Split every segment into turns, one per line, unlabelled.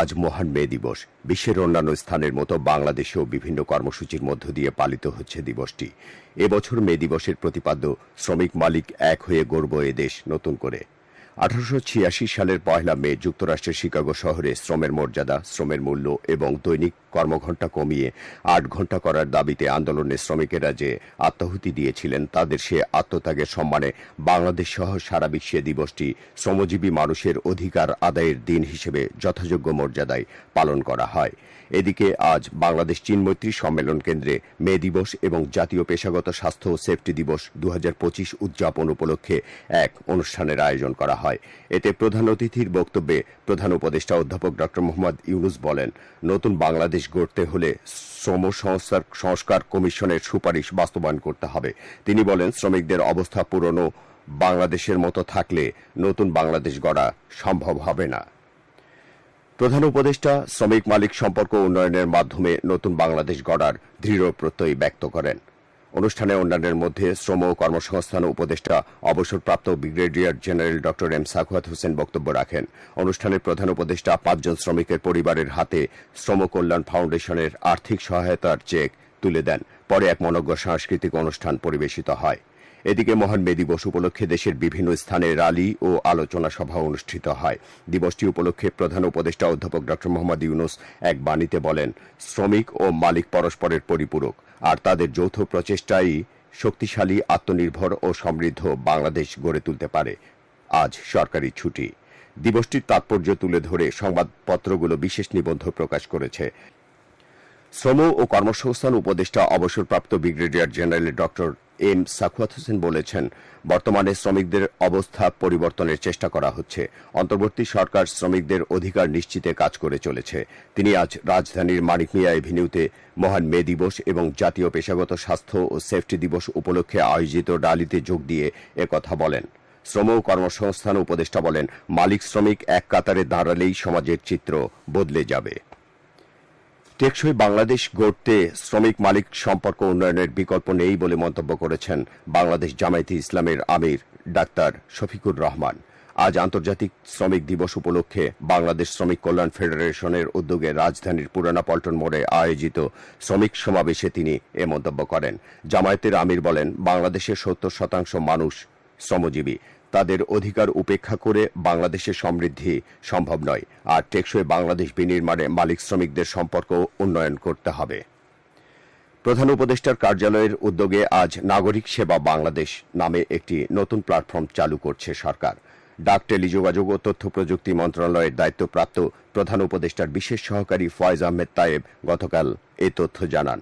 আজ মহান মে দিবস। বিশ্বের অন্যান্য স্থানের মতো বাংলাদেশেও বিভিন্ন কর্মসূচির মধ্য দিয়ে পালিত হচ্ছে দিবসটি। এবছর মে দিবসের প্রতিপাদ্য, শ্রমিক মালিক এক হয়ে গর্ব এ দেশ নতুন করে। আঠারোশো ছিয়াশি সালের পয়লা মে যুক্তরাষ্ট্রের শিকাগো শহরে শ্রমের মর্যাদা, শ্রমের মূল্য এবং দৈনিক কর্মঘণ্টা কমিয়ে আট ঘণ্টা করার দাবিতে আন্দোলনে শ্রমিকেরা যে আত্মাহুতি দিয়েছিলেন, তাদের সে আত্মত্যাগের সম্মানে বাংলাদেশ সহ সারা বিশ্বে দিবসটি শ্রমজীবী মানুষের অধিকার আদায়ের দিন হিসেবে যথাযোগ্য মর্যাদায় পালন করা হয়। এদিকে আজ বাংলাদেশ চীন মৈত্রী সম্মেলন কেন্দ্রে মে দিবস এবং জাতীয় পেশাগত স্বাস্থ্য ও সেফটি দিবস দু পঁচিশ উদযাপন উপলক্ষে এক অনুষ্ঠানের আয়োজন করা হয়। এতে প্রধান অতিথির বক্তব্যে প্রধান উপদেষ্টা অধ্যাপক ড মোহাম্মদ ইউনুস বলেন, নতুন বাংলাদেশ গড়তে হলে শ্রম সংস্থার সংস্কার কমিশনের সুপারিশ বাস্তবায়ন করতে হবে। তিনি বলেন, শ্রমিকদের অবস্থা পুরনো, বাংলাদেশের মতো থাকলে নতুন বাংলাদেশ গড়া সম্ভব হবে না। প্রধান উপদেষ্টা শ্রমিক মালিক সম্পর্ক উন্নয়নের মাধ্যমে নতুন বাংলাদেশ গড়ার দৃঢ় প্রত্যয় ব্যক্ত করেন। অনুষ্ঠানে অন্যান্যের মধ্যে শ্রম ও কর্মসংস্থান উপদেষ্টা, অবসরপ্রাপ্ত ব্রিগেডিয়ার জেনারেল ড এম সাখওয়াত হোসেন বক্তব্য রাখেন। অনুষ্ঠানে প্রধান উপদেষ্টা পাঁচজন শ্রমিকের পরিবারের হাতে শ্রম কল্যাণ ফাউন্ডেশনের আর্থিক সহায়তার চেক তুলে দেন। পরে এক মনজ্ঞ সাংস্কৃতিক অনুষ্ঠান পরিবেশিত হয়। এদিকে মহান মে দিবস উপলক্ষে দেশের বিভিন্ন স্থানে র্যালি ও আলোচনা সভা অনুষ্ঠিত হয়। দিবসটি উপলক্ষে প্রধান উপদেষ্টা অধ্যাপক ড. মোহাম্মদ ইউনুস এক বাণীতে বলেন, শ্রমিক ও মালিক পরস্পরের পরিপূরক। আর তাদের যৌথ প্রচেষ্টাই শক্তিশালী, আত্মনির্ভর ও সমৃদ্ধ বাংলাদেশ গড়ে তুলতে পারে। আজ সরকারি ছুটি। দিবসটির তাৎপর্য তুলে ধরে সংবাদপত্রগুলো বিশেষ নিবন্ধ প্রকাশ করেছে। শ্রম ও কর্মসংস্থান উপদেষ্টা, অবসরপ্রাপ্ত brigadier general doctor M Sakhawat Hossain বলেছেন, বর্তমানে শ্রমিকদের অবস্থা পরিবর্তনের চেষ্টা করা হচ্ছে। অন্তর্বর্তী সরকার শ্রমিকদের অধিকার নিশ্চিতে কাজ করে চলেছে। তিনি আজ রাজধানীর মানিক মিয়া এভিনিউতে মহান মে দিবস এবং জাতীয় পেশাগত স্বাস্থ্য ও সেফটি দিবস উপলক্ষে আয়োজিত ডালিতে যোগ দিয়ে একথা বলেন। শ্রম ও কর্মসংস্থান উপদেষ্টা বলেন, মালিক শ্রমিক এক কাতারে দাঁড়ালেই সমাজের চিত্র বদলে যাবে। টেকসই বাংলাদেশ গড়তে শ্রমিক মালিক সম্পর্ক উন্নয়নের বিকল্প নেই বলে মন্তব্য করেছেন বাংলাদেশ জামায়াতে ইসলামের আমির ডাক্তার শফিকুর রহমান। আজ আন্তর্জাতিক শ্রমিক দিবস উপলক্ষে বাংলাদেশ শ্রমিক কল্যাণ ফেডারেশনের উদ্যোগে রাজধানীর পুরানা পল্টন মোড়ে আয়োজিত শ্রমিক সমাবেশে তিনি এ মন্তব্য করেন। জামায়াতের আমির বলেন, বাংলাদেশের সত্তর শতাংশ মানুষ শ্রমজীবী। তাদের অধিকার উপেক্ষা করে বাংলাদেশের সমৃদ্ধি সম্ভব নয়। আর টেকসই বাংলাদেশ বিনির্মাণে মালিক শ্রমিকদের সম্পর্ক উন্নয়ন করতে হবে। প্রধান উপদেষ্টার কার্যালয়ের উদ্যোগে আজ নাগরিক সেবা বাংলাদেশ নামে একটি নতুন প্ল্যাটফর্ম চালু করছে সরকার। ডাক, টেলিযোগাযোগ ও তথ্য প্রযুক্তি মন্ত্রণালয়ের দায়িত্বপ্রাপ্ত প্রধান উপদেষ্টার বিশেষ সহকারী ফয়েজ আহমেদ তায়েব গতকাল এই তথ্য জানান।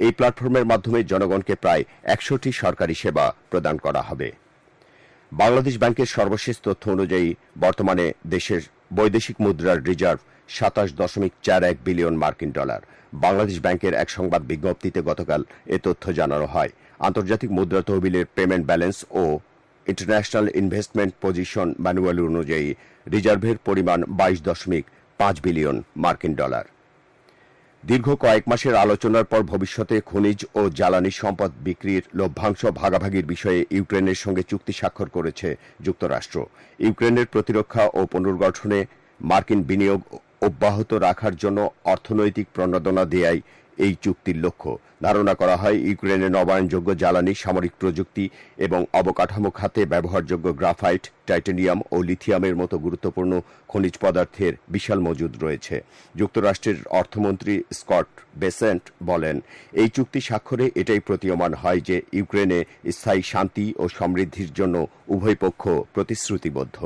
এই প্ল্যাটফর্মের মাধ্যমে জনগণকে প্রায় একশোটি সরকারি সেবা প্রদান করা হবে। বাংলাদেশ ব্যাংকের সর্বশেষ তথ্য অনুযায়ী বর্তমানে দেশের বৈদেশিক মুদ্রার রিজার্ভ সাতাশ দশমিক চার এক বিলিয়ন মার্কিন ডলার। বাংলাদেশ ব্যাংকের এক সংবাদ বিজ্ঞপ্তিতে গতকাল এ তথ্য জানানো হয়। আন্তর্জাতিক মুদ্রা তহবিলের পেমেন্ট ব্যালেন্স ও ইন্টারন্যাশনাল ইনভেস্টমেন্ট পজিশন ম্যানুয়াল অনুযায়ী রিজার্ভের পরিমাণ বাইশ দশমিক পাঁচ বিলিয়ন মার্কিন ডলার। দীর্ঘ কয়েক মাসের আলোচনার পর ভবিষ্যতে খনিজ ও জ্বালানি সম্পদ বিক্রির লভ্যাংশ ভাগাভাগির বিষয়ে ইউক্রেনের সঙ্গে চুক্তি স্বাক্ষর করেছে যুক্তরাষ্ট্র। ইউক্রেনের প্রতিরক্ষা ও পুনর্গঠনে মার্কিন বিনিয়োগ অব্যাহত রাখার জন্য অর্থনৈতিক প্রণোদনা দেয়াই এই চুক্তির লক্ষ্য। ধারণা করা হয়, ইউক্রেনের নবায়নযোগ্য জ্বালানি, সামরিক প্রযুক্তি এবং অবকাঠামো খাতে ব্যবহারযোগ্য গ্রাফাইট, টাইটেনিয়াম ও লিথিয়ামের মতো গুরুত্বপূর্ণ খনিজ পদার্থের বিশাল মজুদ রয়েছে। যুক্তরাষ্ট্রের অর্থমন্ত্রী স্কট বেসেন্ট বলেন, এই চুক্তি স্বাক্ষরে এটাই প্রতীয়মান হয় যে ইউক্রেনে স্থায়ী শান্তি ও সমৃদ্ধির জন্য উভয় পক্ষ প্রতিশ্রুতিবদ্ধ।